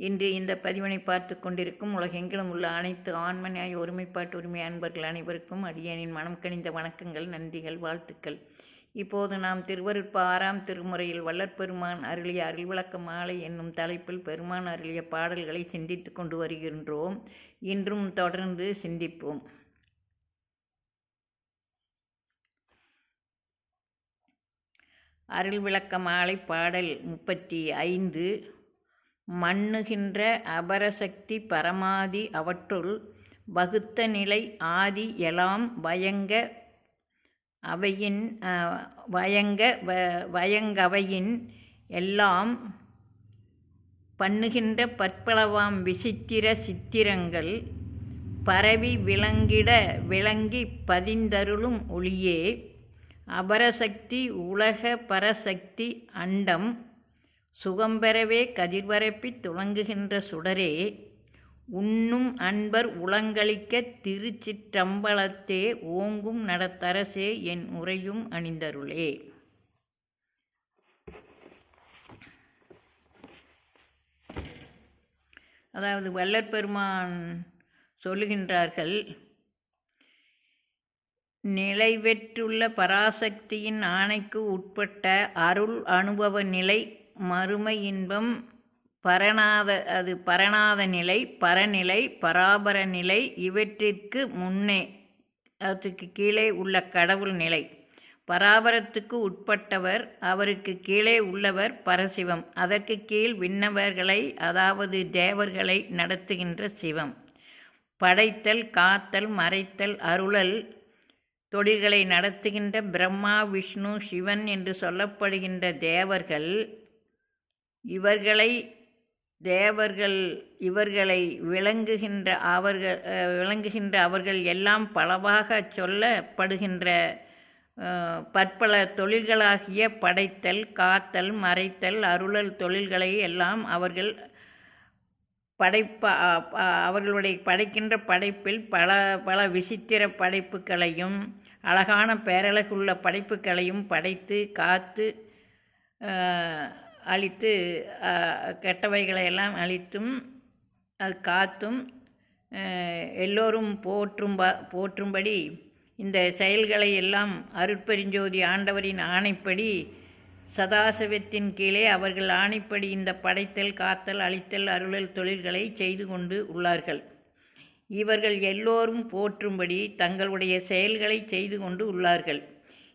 இன்று இந்த பதிவினை பார்த்து கொண்டிருக்கும் உலகெங்கிலும் உள்ள அனைத்து ஆண்மனாய் ஒருமைப்பாட்டு உரிமை அன்பர்கள் அனைவருக்கும் அடியனின் மனம் கணிந்த வணக்கங்கள் நன்றிகள் வாழ்த்துக்கள். இப்போது நாம் திருவருட்ப ஆறாம் திருமுறையில் வல்லற்பெருமான் அருளிய அருள்விளக்க மாலை என்னும் தலைப்பில் பெருமான் அருளிய பாடல்களை சிந்தித்து கொண்டு வருகின்றோம். இன்றும் தொடர்ந்து சிந்திப்போம். அருள் விளக்க மாலை பாடல் முப்பத்தி ஐந்து. மண்ணுகின்ற அபரசக்தி பரமாதி அவற்றுள் வகுத்த நிலை ஆதி எலாம் வயங்க அவையின் வயங்க வ வயங்கவையின் எல்லாம் பண்ணுகின்ற பற்பளவாம் விசித்திர சித்திரங்கள் பரவி விளங்கிட விளங்கி பதிந்தருளும் ஒளியே அபரசக்தி உலக பரசக்தி அண்டம் சுகம்பெறவே கதிர்வரப்பித் துவங்குகின்ற சுடரே உண்ணும் அன்பர் உளங்களிக்க திருச்சிற்றம்பலத்தே ஓங்கும் நடத்தரசே என் உரையும் அணிந்தருளே. அதாவது வல்லற்பெருமான் சொல்லுகின்றார்கள் நிலைவெற்றுள்ள பராசக்தியின் ஆணைக்கு உட்பட்ட அருள் அனுபவ நிலை மறுமை இன்பம் பரநாத அது பரணாத நிலை பரநிலை பராபர நிலை இவற்றிற்கு முன்னே அதுக்கு கீழே உள்ள கடவுள் நிலை. பராபரத்துக்கு உட்பட்டவர் அவருக்கு கீழே உள்ளவர் பரசிவம். அதற்கு கீழ் விண்ணவர்களை அதாவது தேவர்களை நடத்துகின்ற சிவம். படைத்தல் காத்தல் மறைத்தல் அருளல் தொழில்களை நடத்துகின்ற பிரம்மா விஷ்ணு சிவன் என்று சொல்லப்படுகின்ற தேவர்கள் இவர்களை தேவர்கள் இவர்களை விளங்குகின்ற அவர்கள் விளங்குகின்ற அவர்கள் எல்லாம் பலவாக சொல்லப்படுகின்ற பற்பல தொழில்களாகிய படைத்தல் காத்தல் மறைத்தல் அருளல் தொழில்களை எல்லாம் அவர்கள் படைப்ப அவர்களுடைய படைக்கின்ற படைப்பில் பல பல விசித்திர படைப்புகளையும் அழகான பேரழகுள்ள படைப்புகளையும் படைத்து காத்து அழித்து கெட்டவைகளை எல்லாம் அழித்தும் அது காத்தும் எல்லோரும் போற்றும் போற்றும்படி இந்த செயல்களை எல்லாம் அருட்பெருஞ்சோதி ஆண்டவரின் ஆணைப்படி சதாசிவத்தின் கீழே அவர்கள் ஆணைப்படி இந்த படைத்தல் காத்தல் அழித்தல் அருளல் தொழில்களை செய்து கொண்டு உள்ளார்கள். இவர்கள் எல்லோரும் போற்றும்படி தங்களுடைய செயல்களை செய்து கொண்டு உள்ளார்கள்.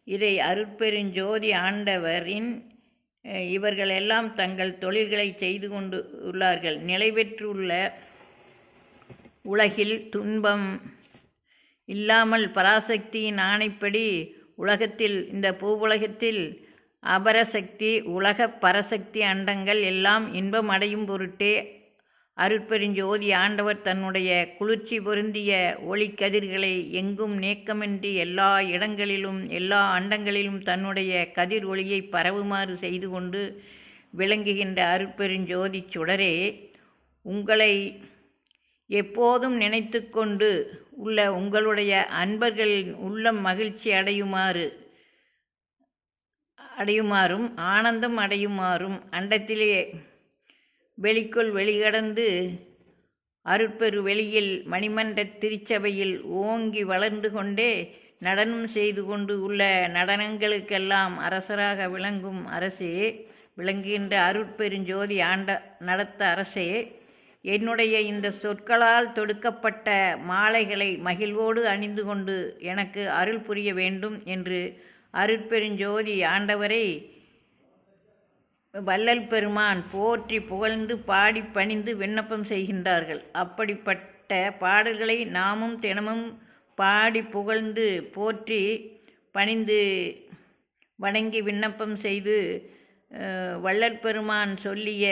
இதை அருட்பெருஞ்சோதி ஆண்டவரின் இவர்கள் எல்லாம் தங்கள் தொழில்களை செய்து கொண்டு உள்ளார்கள். நிலைபெற்றுள்ள உலகில் துன்பம் இல்லாமல் பராசக்தியின் ஆணைப்படி உலகத்தில் இந்த பூவுலகத்தில் அபரசக்தி உலக பரசக்தி அண்டங்கள் எல்லாம் இன்பம் அடையும் பொருட்டே அருட்பெருஞ்சோதி ஆண்டவர் தன்னுடைய குளிர்ச்சி பொருந்திய ஒளிக்கதிர்களை எங்கும் நேக்கமின்றி எல்லா இடங்களிலும் எல்லா அண்டங்களிலும் தன்னுடைய கதிர் ஒளியை பரவுமாறு செய்து கொண்டு விளங்குகின்ற அருட்பெருஞ்சோதி சுடரே உங்களை எப்போதும் நினைத்து கொண்டு உள்ள உங்களுடைய அன்பர்களின் உள்ளம் மகிழ்ச்சி அடையுமாறு அடையுமாறும் ஆனந்தம் அடையுமாறும் அண்டத்திலே வெளிக்குள் வெளிகடந்து அருட்பெரு வெளியில் மணிமண்ட திருச்சபையில் ஓங்கி வளர்ந்து கொண்டே நடனம் செய்து கொண்டு உள்ள நடனங்களுக்கெல்லாம் அரசராக விளங்கும் அரசே விளங்குகின்ற அருட்பெருஞ்சோதி ஆண்ட நடத்த அரசே என்னுடைய இந்த சொற்களால் தொடுக்கப்பட்ட மாலைகளை மகிழ்வோடு அணிந்து கொண்டு எனக்கு அருள் புரிய வேண்டும் என்று அருட்பெருஞ்சோதி ஆண்டவரை வள்ளல் பெருமான் போற்றி புகழ்ந்து பாடி பணிந்து விண்ணப்பம் செய்கின்றார்கள். அப்படிப்பட்ட பாடல்களை நாமும் தினமும் பாடி புகழ்ந்து போற்றி பணிந்து வணங்கி விண்ணப்பம் செய்து வள்ளல் பெருமான் சொல்லிய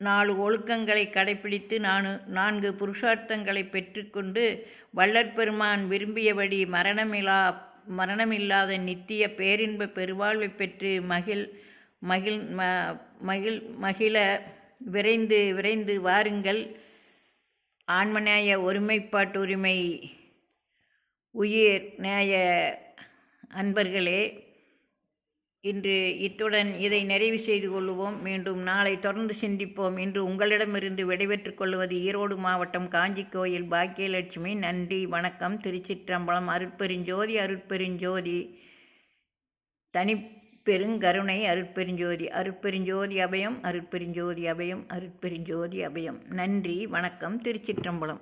நாலு ஒழுக்கங்களை கடைப்பிடித்து நானு நான்கு புருஷார்த்தங்களை பெற்றுக்கொண்டு வள்ளற்பெருமான் விரும்பியபடி மரணமில்லா மரணமில்லாத நித்திய பேரின்ப பெருவாழ்வை பெற்று மகிழ் மகிழ் ம மகிழ் மகிழ விரைந்து விரைந்து வாருங்கள். ஆன்மநேய ஒருமைப்பாட்டு உரிமை உயிர் நேய அன்பர்களே இன்று இத்துடன் இதை நிறைவு செய்து கொள்வோம் மீண்டும் நாளை தொடர்ந்து சிந்திப்போம். இன்று உங்களிடமிருந்து விடைபெற்றுக் கொள்வது ஈரோடு மாவட்டம் காஞ்சி கோயில் பாக்கியலட்சுமி. நன்றி வணக்கம். திருச்சிற்றம்பலம் அருட்பெருஞ்சோதி அருட்பெருஞ்சோதி. பெருங்கருணை அருட்பெருஞ்சோதி அருட்பெருஞ்சோதி அபயம் அருட்பெருஞ்சோதி அபயம் அருட்பெருஞ்சோதி அபயம். நன்றி வணக்கம் திருச்சிற்றம்பலம்.